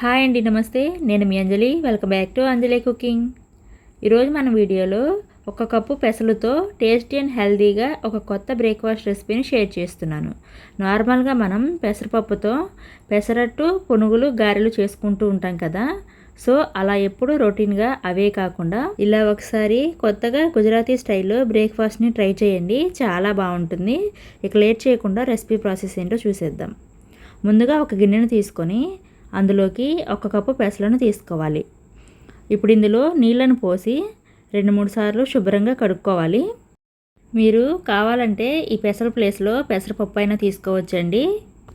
Hi అండి నమస్తే. నేను మీ Anjali. Welcome back to Anjali cooking. ఈరోజు మన వీడియోలో ఒక కప్పు పెసలతో టేస్టీ అండ్ హెల్తీగా ఒక కొత్త బ్రేక్ఫాస్ట్ రెసిపీని షేర్ చేస్తున్నాను. నార్మల్గా మనం పెసరపప్పుతో పెసరట్టు పునుగులు గారెలు చేసుకుంటూ ఉంటాం కదా. సో అలా ఎప్పుడు రొటీన్గా అవే కాకుండా ఇలా ఒకసారి కొత్తగా గుజరాతీ స్టైల్లో బ్రేక్ఫాస్ట్ని ట్రై చేయండి. చాలా బాగుంటుంది. ఇక లేట్ చేయకుండా రెసిపీ ప్రాసెస్ ఏంటో చూసేద్దాం. ముందుగా ఒక గిన్నెను తీసుకొని అందులోకి ఒక కప్పు పెసలను తీసుకోవాలి. ఇప్పుడు ఇందులో నీళ్ళను పోసి రెండు మూడు సార్లు శుభ్రంగా కడుక్కోవాలి. మీరు కావాలంటే ఈ పెసర ప్లేస్లో పెసరపప్పు అయినా తీసుకోవచ్చండి.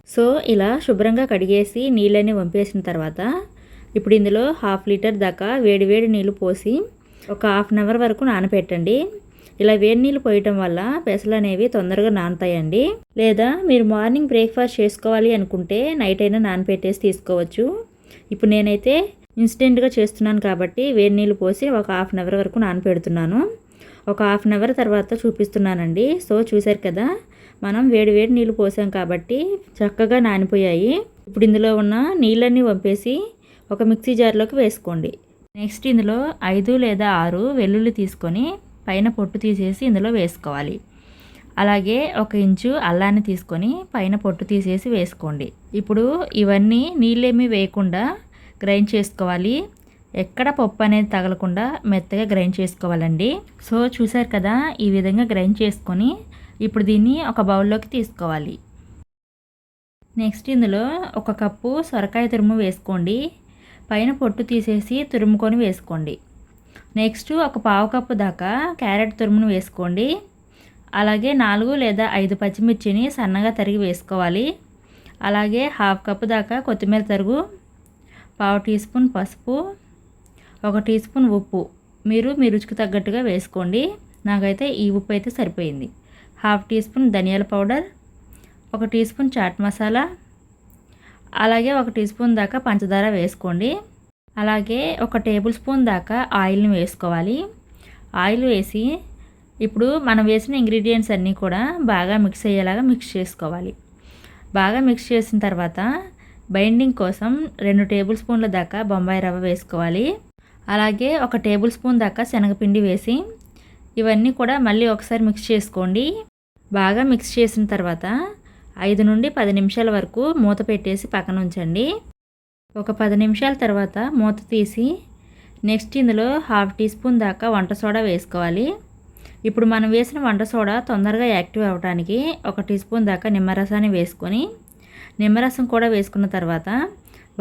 సో ఇలా శుభ్రంగా కడిగేసి నీళ్ళని వంపేసిన తర్వాత ఇప్పుడు ఇందులో హాఫ్ లీటర్ దాకా వేడి వేడి నీళ్ళు పోసి ఒక హాఫ్ అన్ అవర్ వరకు నానపెట్టండి. ఇలా వేడి నీళ్ళు పోయటం వల్ల పెసలు అనేవి తొందరగా నానతాయండి. లేదా మీరు మార్నింగ్ బ్రేక్ఫాస్ట్ చేసుకోవాలి అనుకుంటే నైట్ అయినా నానపెట్టేసి తీసుకోవచ్చు. ఇప్పుడు నేనైతే ఇన్స్టెంట్గా చేస్తున్నాను కాబట్టి వేడి నీళ్ళు పోసి ఒక హాఫ్ అన్ అవర్ వరకు నానపెడుతున్నాను. ఒక హాఫ్ అన్ అవర్ తర్వాత చూపిస్తున్నానండి. సో చూశారు కదా మనం వేడి వేడి నీళ్ళు పోసాం కాబట్టి చక్కగా నానిపోయాయి. ఇప్పుడు ఇందులో ఉన్న నీళ్ళన్నీ పంపేసి ఒక మిక్సీ జార్లోకి వేసుకోండి. నెక్స్ట్ ఇందులో ఐదు లేదా ఆరు వెల్లుల్లి తీసుకొని పైన పొట్టు తీసేసి ఇందులో వేసుకోవాలి. అలాగే ఒక ఇంచు అల్లాన్ని తీసుకొని పైన పొట్టు తీసేసి వేసుకోండి. ఇప్పుడు ఇవన్నీ నీళ్ళేమీ వేయకుండా గ్రైండ్ చేసుకోవాలి. ఎక్కడ పప్పు అనేది తగలకుండా మెత్తగా గ్రైండ్ చేసుకోవాలండి. సో చూసారు కదా ఈ విధంగా గ్రైండ్ చేసుకొని ఇప్పుడు దీన్ని ఒక బౌల్లోకి తీసుకోవాలి. నెక్స్ట్ ఇందులో ఒక కప్పు సొరకాయ తురుము వేసుకోండి. పైన పొట్టు తీసేసి తురుముకొని వేసుకోండి. నెక్స్ట్ ఒక పావు కప్పు దాకా క్యారెట్ తురుమును వేసుకోండి. అలాగే నాలుగు లేదా ఐదు పచ్చిమిర్చిని సన్నగా తరిగి వేసుకోవాలి. అలాగే హాఫ్ కప్పు దాకా కొత్తిమీర తరుగు పావు టీ స్పూన్ పసుపు ఒక టీ స్పూన్ ఉప్పు. మీరు మీ రుచికి తగ్గట్టుగా వేసుకోండి. నాకైతే ఈ ఉప్పు అయితే సరిపోయింది. హాఫ్ టీ స్పూన్ ధనియాల పౌడర్ ఒక టీ స్పూన్ చాట్ మసాలా అలాగే ఒక టీ స్పూన్ దాకా పంచదార వేసుకోండి. అలాగే ఒక టేబుల్ స్పూన్ దాకా ఆయిల్ని వేసుకోవాలి. ఆయిల్ వేసి ఇప్పుడు మనం వేసిన ఇంగ్రీడియంట్స్ అన్నీ కూడా బాగా మిక్స్ అయ్యేలాగా మిక్స్ చేసుకోవాలి. బాగా మిక్స్ చేసిన తర్వాత బైండింగ్ కోసం రెండు టేబుల్ స్పూన్ల దాకా బొంబాయి రవ్వ వేసుకోవాలి. అలాగే ఒక టేబుల్ స్పూన్ దాకా శనగపిండి వేసి ఇవన్నీ కూడా మళ్ళీ ఒకసారి మిక్స్ చేసుకోండి. బాగా మిక్స్ చేసిన తర్వాత ఐదు నుండి పది నిమిషాల వరకు మూత పెట్టేసి పక్కన ఉంచండి. ఒక పది నిమిషాల తర్వాత మూత తీసి నెక్స్ట్ ఇందులో హాఫ్ టీ స్పూన్ దాకా వంట సోడా వేసుకోవాలి. ఇప్పుడు మనం వేసిన వంట సోడా తొందరగా యాక్టివ్ అవ్వడానికి ఒక టీ స్పూన్ దాకా నిమ్మరసాన్ని వేసుకొని నిమ్మరసం కూడా వేసుకున్న తర్వాత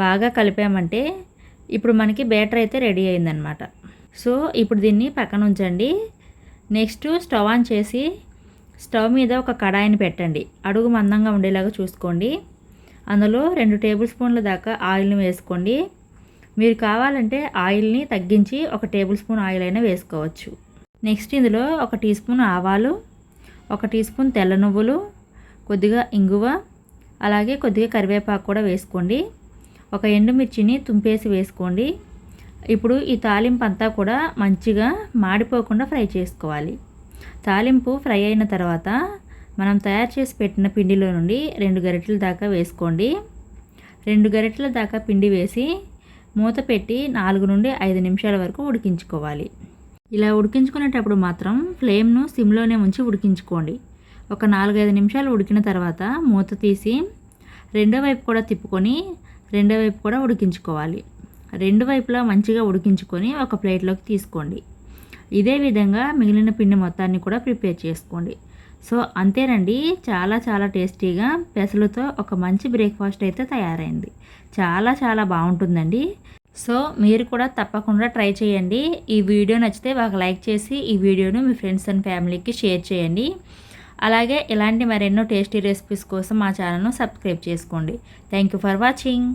బాగా కలిపామంటే ఇప్పుడు మనకి బ్యాటర్ అయితే రెడీ అయిందనమాట. సో ఇప్పుడు దీన్ని పక్కన ఉంచండి. నెక్స్ట్ స్టవ్ ఆన్ చేసి స్టవ్ మీద ఒక కడాయిని పెట్టండి. అడుగు మందంగా ఉండేలాగా చూసుకోండి. అందులో రెండు టేబుల్ స్పూన్ల దాకా ఆయిల్ని వేసుకోండి. మీరు కావాలంటే ఆయిల్ని తగ్గించి ఒక టేబుల్ స్పూన్ ఆయిల్ అయినా వేసుకోవచ్చు. నెక్స్ట్ ఇందులో ఒక టీ స్పూన్ ఆవాలు ఒక టీ స్పూన్ తెల్ల నువ్వులు కొద్దిగా ఇంగువ అలాగే కొద్దిగా కరివేపాకు కూడా వేసుకోండి. ఒక ఎండుమిర్చిని తుంపేసి వేసుకోండి. ఇప్పుడు ఈ తాలింపు అంతా కూడా మంచిగా మాడిపోకుండా ఫ్రై చేసుకోవాలి. తాలింపు ఫ్రై అయిన తర్వాత మనం తయారు చేసి పెట్టిన పిండిలో నుండి రెండు గరిటెల దాకా వేసుకోండి. రెండు గరిటెల దాకా పిండి వేసి మూత పెట్టి నాలుగు నుండి ఐదు నిమిషాల వరకు ఉడికించుకోవాలి. ఇలా ఉడికించుకునేటప్పుడు మాత్రం ఫ్లేమ్ను సిమ్లోనే ఉంచి ఉడికించుకోండి. ఒక నాలుగైదు నిమిషాలు ఉడికిన తర్వాత మూత తీసి రెండో వైపు కూడా తిప్పుకొని రెండో వైపు కూడా ఉడికించుకోవాలి. రెండు వైపులా మంచిగా ఉడికించుకొని ఒక ప్లేట్లోకి తీసుకోండి. ఇదే విధంగా మిగిలిన పిండి మొత్తాన్ని కూడా ప్రిపేర్ చేసుకోండి. సో అంతేనండి చాలా చాలా టేస్టీగా పెసలతో ఒక మంచి బ్రేక్ఫాస్ట్ అయితే తయారైంది. చాలా చాలా బాగుంటుందండి. సో మీరు కూడా తప్పకుండా ట్రై చేయండి. ఈ వీడియో నచ్చితే ఒక లైక్ చేసి ఈ వీడియోను మీ ఫ్రెండ్స్ అండ్ ఫ్యామిలీకి షేర్ చేయండి. అలాగే ఇలాంటి మరెన్నో టేస్టీ రెసిపీస్ కోసం మా ఛానల్ను సబ్స్క్రైబ్ చేసుకోండి. Thank you for watching.